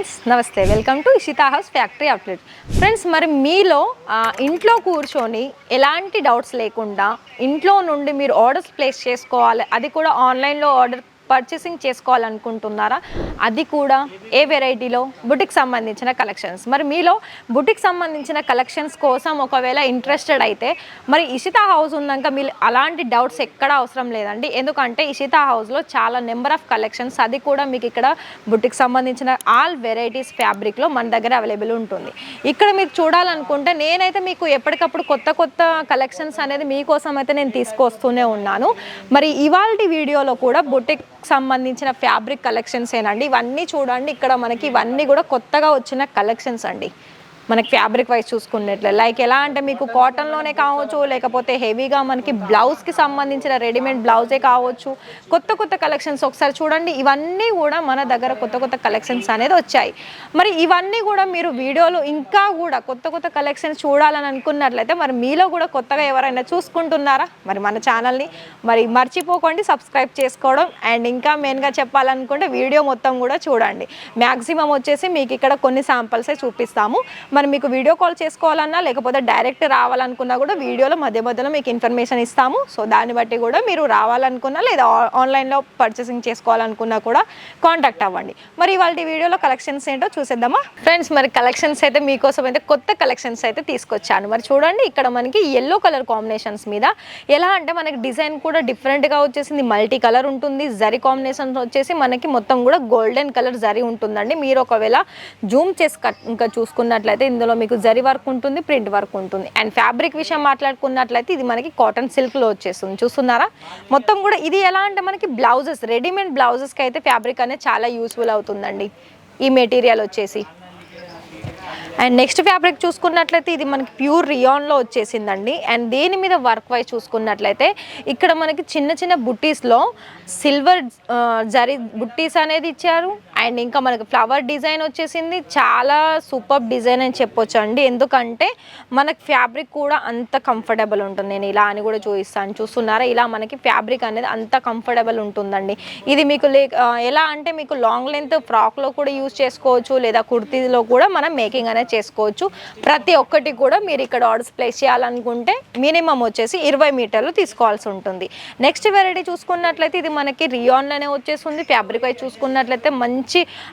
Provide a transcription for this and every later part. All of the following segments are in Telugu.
ఫ్రెండ్స్ నమస్తే. Welcome to Ishita house factory outlet friends మరి మీలో ఇంట్లో కూర్చొని ఎలాంటి డౌట్స్ లేకుండా ఇంట్లో నుండి మీరు ఆర్డర్స్ ప్లేస్ చేసుకోవాలి అది కూడా ఆన్లైన్లో ఆర్డర్ పర్చేసింగ్ చేసుకోవాలనుకుంటున్నారా? అది కూడా ఏ వెరైటీలో బుటిక్ సంబంధించిన కలెక్షన్స్ మరి మీలో బుటిక్ సంబంధించిన కలెక్షన్స్ కోసం ఒకవేళ ఇంట్రెస్టెడ్ అయితే మరి ఇషితా హౌస్ ఉన్నాక మీరు అలాంటి డౌట్స్ ఎక్కడ అవసరం లేదండి. ఎందుకంటే ఇషితా హౌస్లో చాలా నెంబర్ ఆఫ్ కలెక్షన్స్ అది కూడా మీకు ఇక్కడ బుటిక్ సంబంధించిన ఆల్ వెరైటీస్ ఫ్యాబ్రిక్లో మన దగ్గర అవైలబుల్ ఉంటుంది. ఇక్కడ మీరు చూడాలనుకుంటే నేనైతే మీకు ఎప్పటికప్పుడు కొత్త కొత్త కలెక్షన్స్ అనేది మీకోసం అయితే నేను తీసుకొస్తూనే ఉన్నాను. మరి ఇవాళ వీడియోలో కూడా బుటిక్ సంబంధించిన ఫ్యాబ్రిక్ కలెక్షన్స్ ఏనండి ఇవన్నీ చూడండి. ఇక్కడ మనకి ఇవన్నీ కూడా కొత్తగా వచ్చిన కలెక్షన్స్ అండి మనకి ఫ్యాబ్రిక్ వైజ్ చూసుకున్నట్లే. లైక్ ఎలా అంటే మీకు కాటన్లోనే కావచ్చు లేకపోతే హెవీగా మనకి బ్లౌజ్కి సంబంధించిన రెడీమేడ్ బ్లౌజే కావచ్చు కొత్త కొత్త కలెక్షన్స్ ఒకసారి చూడండి ఇవన్నీ కూడా మన దగ్గర కొత్త కొత్త కలెక్షన్స్ అనేది వచ్చాయి. మరి ఇవన్నీ కూడా మీరు వీడియోలు ఇంకా కూడా కొత్త కొత్త కలెక్షన్స్ చూడాలని అనుకున్నట్లయితే మరి మీలో కూడా కొత్తగా ఎవరైనా చూసుకుంటున్నారా? మరి మన ఛానల్ని మరి మర్చిపోకండి సబ్స్క్రైబ్ చేసుకోవడం. అండ్ ఇంకా మెయిన్గా చెప్పాలనుకుంటే వీడియో మొత్తం కూడా చూడండి. మ్యాక్సిమం వచ్చేసి మీకు ఇక్కడ కొన్ని శాంపల్సే చూపిస్తాము. మరి మరి మీకు వీడియో కాల్ చేసుకోవాలన్నా లేకపోతే డైరెక్ట్ రావాలనుకున్నా కూడా వీడియోలో మధ్య మధ్యలో మీకు ఇన్ఫర్మేషన్ ఇస్తాము. సో దాన్ని బట్టి కూడా మీరు రావాలనుకున్నా లేదా ఆన్లైన్లో పర్చేసింగ్ చేసుకోవాలనుకున్నా కూడా కాంటాక్ట్ అవ్వండి. మరి ఇవాళ వీడియోలో కలెక్షన్స్ ఏంటో చూసేద్దామా? ఫ్రెండ్స్ మరి కలెక్షన్స్ అయితే మీకోసం అయితే కొత్త కలెక్షన్స్ అయితే తీసుకొచ్చాను. మరి చూడండి ఇక్కడ మనకి ఎల్లో కలర్ కాంబినేషన్స్ మీద ఎలా అంటే మనకి డిజైన్ కూడా డిఫరెంట్గా వచ్చేసింది. మల్టీ కలర్ ఉంటుంది జరీ కాంబినేషన్స్ వచ్చేసి మనకి మొత్తం కూడా గోల్డెన్ కలర్ జరి ఉంటుందండి. మీరు ఒకవేళ జూమ్ చేసి కట్- ఇంకా చూసుకున్నట్లయితే ఇందులో మీకు జరీ వర్క్ ఉంటుంది ప్రింట్ వర్క్ ఉంటుంది. అండ్ ఫ్యాబ్రిక్ విషయం మాట్లాడుకున్నట్లయితే ఇది మనకి కాటన్ సిల్క్లో వచ్చేస్తుంది. చూస్తున్నారా? మొత్తం కూడా ఇది ఎలా అంటే మనకి బ్లౌజెస్ రెడీమేడ్ బ్లౌజెస్కి అయితే ఫ్యాబ్రిక్ అనేది చాలా యూస్ఫుల్ అవుతుందండి. ఈ మెటీరియల్ వచ్చేసి. అండ్ నెక్స్ట్ ఫ్యాబ్రిక్ చూసుకున్నట్లయితే ఇది మనకి ప్యూర్ రియాన్లో వచ్చేసిందండి. అండ్ దేని మీద వర్క్ వైజ్ చూసుకున్నట్లయితే ఇక్కడ మనకి చిన్న చిన్న బుట్టీస్లో సిల్వర్ uh, జరీ బుట్టీస్ అనేది ఇచ్చారు. అండ్ ఇంకా మనకి ఫ్లవర్ డిజైన్ వచ్చేసింది. చాలా సూపర్ డిజైన్ అని చెప్పొచ్చు అండి ఎందుకంటే మనకి ఫ్యాబ్రిక్ కూడా అంత కంఫర్టబుల్ ఉంటుంది. నేను ఇలా అని కూడా చూపిస్తాను. చూస్తున్నారా? ఇలా మనకి ఫ్యాబ్రిక్ అనేది అంత కంఫర్టబుల్ ఉంటుందండి. ఇది మీకు లే ఎలా అంటే మీకు లాంగ్ లెంత్ ఫ్రాక్లో కూడా యూజ్ చేసుకోవచ్చు. లేదా కుర్తీలో కూడా మనం మేకింగ్ అనేది చేసుకోవచ్చు. ప్రతి ఒక్కటి కూడా మీరు ఇక్కడ ఆర్డర్స్ ప్లేస్ చేయాలనుకుంటే మినిమం వచ్చేసి ఇరవై మీటర్లు తీసుకోవాల్సి ఉంటుంది. నెక్స్ట్ వెరైటీ చూసుకున్నట్లయితే ఇది మనకి రియాన్లోనే వచ్చేస్తుంది. ఫ్యాబ్రిక్ అయి చూసుకున్నట్లయితే మంచి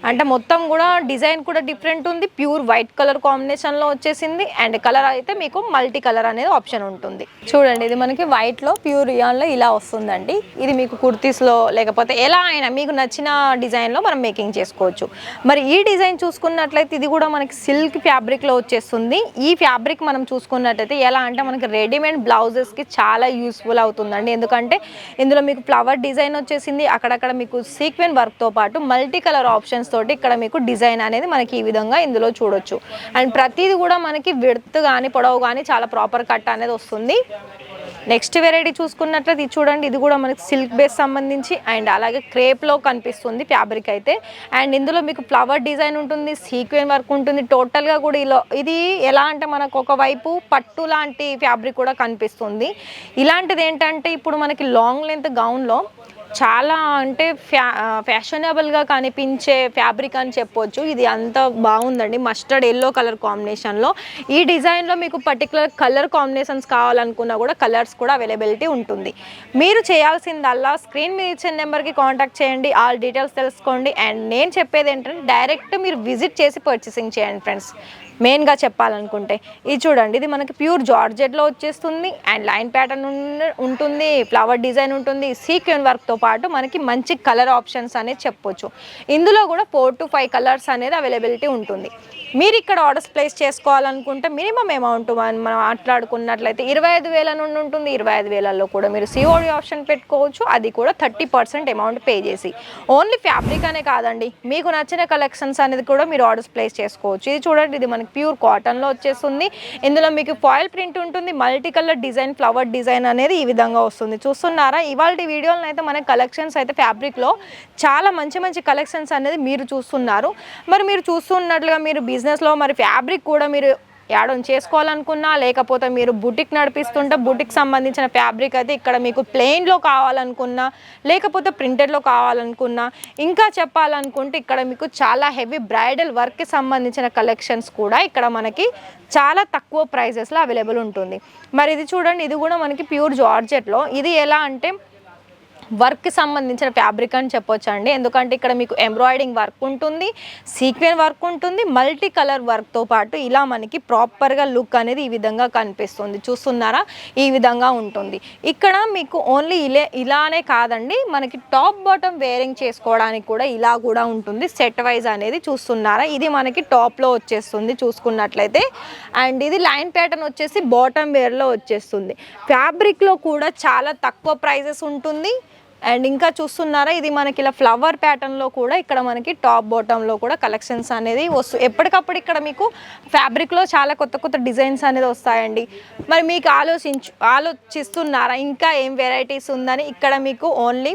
అంటే మొత్తం కూడా డిజైన్ కూడా డిఫరెంట్ ఉంది. ప్యూర్ వైట్ కలర్ కాంబినేషన్లో వచ్చేసింది. అండ్ కలర్ అయితే మీకు మల్టీ కలర్ అనేది ఆప్షన్ ఉంటుంది. చూడండి ఇది మనకి వైట్లో ప్యూర్ ఇయాన్లో ఇలా వస్తుందండి. ఇది మీకు కుర్తీస్లో లేకపోతే ఎలా అయినా మీకు నచ్చిన డిజైన్లో మనం మేకింగ్ చేసుకోవచ్చు. మరి ఈ డిజైన్ చూసుకున్నట్లయితే ఇది కూడా మనకి సిల్క్ ఫ్యాబ్రిక్లో వచ్చేస్తుంది. ఈ ఫ్యాబ్రిక్ మనం చూసుకున్నట్లయితే ఎలా అంటే మనకి రెడీమేడ్ బ్లౌజెస్కి చాలా యూస్ఫుల్ అవుతుందండి. ఎందుకంటే ఇందులో మీకు ఫ్లవర్ డిజైన్ వచ్చేసింది. అక్కడక్కడ మీకు సీక్వెన్ వర్క్తో పాటు మల్టీ కలర్ ఆప్షన్స్ తోటి ఇక్కడ మీకు డిజైన్ అనేది మనకి ఈ విధంగా ఇందులో చూడొచ్చు. అండ్ ప్రతిది కూడా మనకి విడత్ కానీ పొడవు కానీ చాలా ప్రాపర్ కట్ అనేది వస్తుంది. నెక్స్ట్ వెరైటీ చూసుకున్నట్లయితే ఇది చూడండి ఇది కూడా మనకి సిల్క్ బేస్ సంబంధించి అండ్ అలాగే క్రేప్లో కనిపిస్తుంది ఫ్యాబ్రిక్ అయితే. అండ్ ఇందులో మీకు ఫ్లవర్ డిజైన్ ఉంటుంది సీక్వెన్ వర్క్ ఉంటుంది. టోటల్గా కూడా ఇలా ఇది ఎలా అంటే మనకు ఒకవైపు పట్టు లాంటి ఫ్యాబ్రిక్ కూడా కనిపిస్తుంది. ఇలాంటిది ఏంటంటే ఇప్పుడు మనకి లాంగ్ లెంత్ గౌన్లో చాలా అంటే ఫ్యా ఫ్యాషనబుల్గా కనిపించే ఫ్యాబ్రిక్ అని చెప్పొచ్చు. ఇది అంత బాగుందండి. మస్టర్డ్ ఎల్లో కలర్ కాంబినేషన్లో. ఈ డిజైన్లో మీకు పర్టికులర్ కలర్ కాంబినేషన్స్ కావాలనుకున్నా కూడా కలర్స్ కూడా అవైలబిలిటీ ఉంటుంది. మీరు చేయాల్సిందల్లా స్క్రీన్ మీద ఇచ్చిన నెంబర్కి కాంటాక్ట్ చేయండి. ఆల్ డీటెయిల్స్ తెలుసుకోండి. అండ్ నేను చెప్పేది ఏంటంటే డైరెక్ట్ మీరు విజిట్ చేసి పర్చేసింగ్ చేయండి ఫ్రెండ్స్. మెయిన్గా చెప్పాలనుకుంటే. ఇది చూడండి ఇది మనకి ప్యూర్ జార్జెట్లో వచ్చేస్తుంది. అండ్ లైన్ ప్యాటర్న్ ఉంటుంది ఫ్లవర్ డిజైన్ ఉంటుంది. సీక్వెన్ వర్క్తో పాటు మనకి మంచి కలర్ ఆప్షన్స్ అనేది చెప్పొచ్చు. ఇందులో కూడా ఫోర్ టు ఫైవ్ కలర్స్ అనేది అవైలబిలిటీ ఉంటుంది. మీరు ఇక్కడ ఆర్డర్స్ ప్లేస్ చేసుకోవాలనుకుంటే మినిమం అమౌంట్ మనం మనం మాట్లాడుకున్నట్లయితే ఇరవై ఐదు వేల నుండి ఉంటుంది. ఇరవై ఐదు వేలలో కూడా మీరు సిఓడి ఆప్షన్ పెట్టుకోవచ్చు. అది కూడా థర్టీ పర్సెంట్ అమౌంట్ పే చేసి. ఓన్లీ ఫ్యాబ్రిక్ అనే కాదండి మీకు నచ్చిన కలెక్షన్స్ అనేది కూడా మీరు ఆర్డర్స్ ప్లేస్ చేసుకోవచ్చు. ఇది చూడండి ఇది మనకి ప్యూర్ కాటన్లో వచ్చేస్తుంది. ఇందులో మీకు ఫాయిల్ ప్రింట్ ఉంటుంది. Multi colour design flower design అనేది ఈ విధంగా వస్తుంది. చూస్తున్నారా? ఇవాళ వీడియోలను అయితే మన కలెక్షన్స్ అయితే ఫ్యాబ్రిక్లో చాలా మంచి మంచి కలెక్షన్స్ అనేది మీరు చూస్తున్నారు. మరి మీరు చూస్తున్నట్లుగా మీరు బిజినెస్లో మరి ఫ్యాబ్రిక్ కూడా మీరు యాడ్ ఆన్ చేసుకోవాలనుకున్నా లేకపోతే మీరు బుటిక్ నడిపిస్తుంటే బుటిక్ సంబంధించిన ఫ్యాబ్రిక్ అయితే ఇక్కడ మీకు ప్లెయిన్లో కావాలనుకున్నా లేకపోతే ప్రింటెడ్లో కావాలనుకున్నా ఇంకా చెప్పాలనుకుంటే ఇక్కడ మీకు చాలా హెవీ బ్రైడల్ వర్క్కి సంబంధించిన కలెక్షన్స్ కూడా ఇక్కడ మనకి చాలా తక్కువ ప్రైజెస్లో అవైలబుల్ ఉంటుంది. మరి ఇది చూడండి ఇది కూడా మనకి ప్యూర్ జార్జెట్లో. ఇది ఎలా అంటే వర్క్కి సంబంధించిన ఫ్యాబ్రిక్ అని చెప్పొచ్చు అండి ఎందుకంటే ఇక్కడ మీకు ఎంబ్రాయిడింగ్ వర్క్ ఉంటుంది సీక్వెన్ వర్క్ ఉంటుంది మల్టీ కలర్ వర్క్తో పాటు ఇలా మనకి ప్రాపర్గా లుక్ అనేది ఈ విధంగా కనిపిస్తుంది. చూస్తున్నారా? ఈ విధంగా ఉంటుంది. ఇక్కడ మీకు ఓన్లీ ఇలే ఇలానే కాదండి. మనకి టాప్ బాటమ్ వేరింగ్ చేసుకోవడానికి కూడా ఇలా కూడా ఉంటుంది. సెట్ వైజ్ అనేది చూస్తున్నారా? ఇది మనకి టాప్లో వచ్చేస్తుంది చూసుకున్నట్లయితే. అండ్ ఇది లైన్ ప్యాటర్న్ వచ్చేసి బాటమ్ వేర్లో వచ్చేస్తుంది. ఫ్యాబ్రిక్లో కూడా చాలా తక్కువ ప్రైజెస్ ఉంటుంది. అండ్ ఇంకా చూస్తున్నారా ఇది మనకి ఇలా ఫ్లవర్ ప్యాటర్న్లో కూడా ఇక్కడ మనకి టాప్ బాటంలో కూడా కలెక్షన్స్ అనేది వస్తు ఎప్పటికప్పుడు ఇక్కడ మీకు ఫ్యాబ్రిక్లో చాలా కొత్త కొత్త డిజైన్స్ అనేది వస్తాయండి. మరి మీకు ఆలోచించు ఆలోచిస్తున్నారా ఇంకా ఏం వెరైటీస్ ఉందని? ఇక్కడ మీకు ఓన్లీ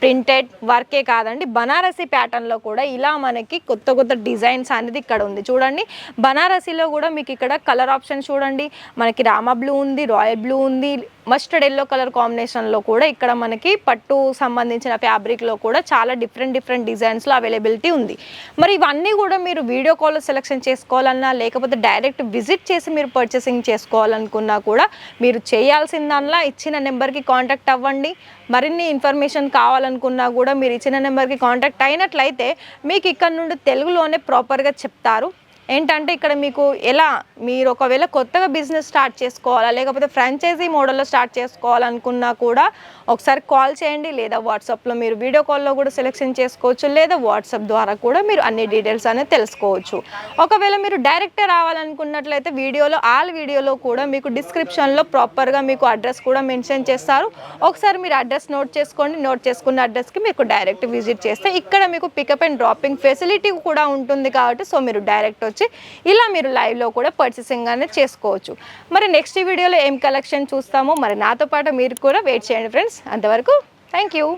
ప్రింటెడ్ వర్కే కాదండి బనారసి ప్యాటర్న్లో కూడా ఇలా మనకి కొత్త కొత్త డిజైన్స్ అనేది ఇక్కడ ఉంది. చూడండి బనారసిలో కూడా మీకు ఇక్కడ కలర్ ఆప్షన్ చూడండి. మనకి రామా బ్లూ ఉంది రాయల్ బ్లూ ఉంది మస్టర్డ్ ఎల్లో కలర్ కాంబినేషన్లో కూడా ఇక్కడ మనకి పట్టు సంబంధించిన ఫ్యాబ్రిక్లో కూడా చాలా డిఫరెంట్ డిఫరెంట్ డిజైన్స్లో అవైలబిలిటీ ఉంది. మరి ఇవన్నీ కూడా మీరు వీడియో కాల్లో సెలెక్షన్ చేసుకోవాలన్నా లేకపోతే డైరెక్ట్ విజిట్ చేసి మీరు పర్చేసింగ్ చేసుకోవాలనుకున్నా కూడా మీరు చేయాల్సిందల్లా ఇచ్చిన నెంబర్కి కాంటాక్ట్ అవ్వండి. మరిన్ని ఇన్ఫర్మేషన్ కావాలనుకున్నా కూడా మీరు ఇచ్చిన నెంబర్కి కాంటాక్ట్ అయినట్లయితే మీకు ఇక్కడ నుండి తెలుగులోనే ప్రాపర్గా చెప్తారు. ఏంటంటే ఇక్కడ మీకు ఎలా మీరు ఒకవేళ కొత్తగా బిజినెస్ స్టార్ట్ చేసుకోవాలా లేకపోతే ఫ్రాంచైజీ మోడల్లో స్టార్ట్ చేసుకోవాలనుకున్నా కూడా ఒకసారి కాల్ చేయండి లేదా వాట్సాప్లో మీరు వీడియో కాల్లో కూడా సెలెక్షన్ చేసుకోవచ్చు లేదా వాట్సాప్ ద్వారా కూడా మీరు అన్ని డీటెయిల్స్ అనేది తెలుసుకోవచ్చు. ఒకవేళ మీరు డైరెక్ట్గా రావాలనుకున్నట్లయితే వీడియోలో ఆల్ వీడియోలో కూడా మీకు డిస్క్రిప్షన్లో ప్రాపర్గా మీకు అడ్రస్ కూడా మెన్షన్ చేస్తారు. ఒకసారి మీరు అడ్రస్ నోట్ చేసుకోండి నోట్ చేసుకున్న అడ్రస్కి మీకు డైరెక్ట్ విజిట్ చేస్తే ఇక్కడ మీకు పికప్ అండ్ డ్రాపింగ్ ఫెసిలిటీ కూడా ఉంటుంది కాబట్టి సో మీరు డైరెక్ట్ వచ్చి ఇలా మీరు లైవ్లో కూడా పర్చేసింగ్ అనేది చేసుకోవచ్చు. మరి నెక్స్ట్ వీడియోలో ఏం కలెక్షన్ చూస్తామో మరి నాతో పాటు మీరు కూడా వెయిట్ చేయండి ఫ్రెండ్స్ అంతవరకు థ్యాంక్ యూ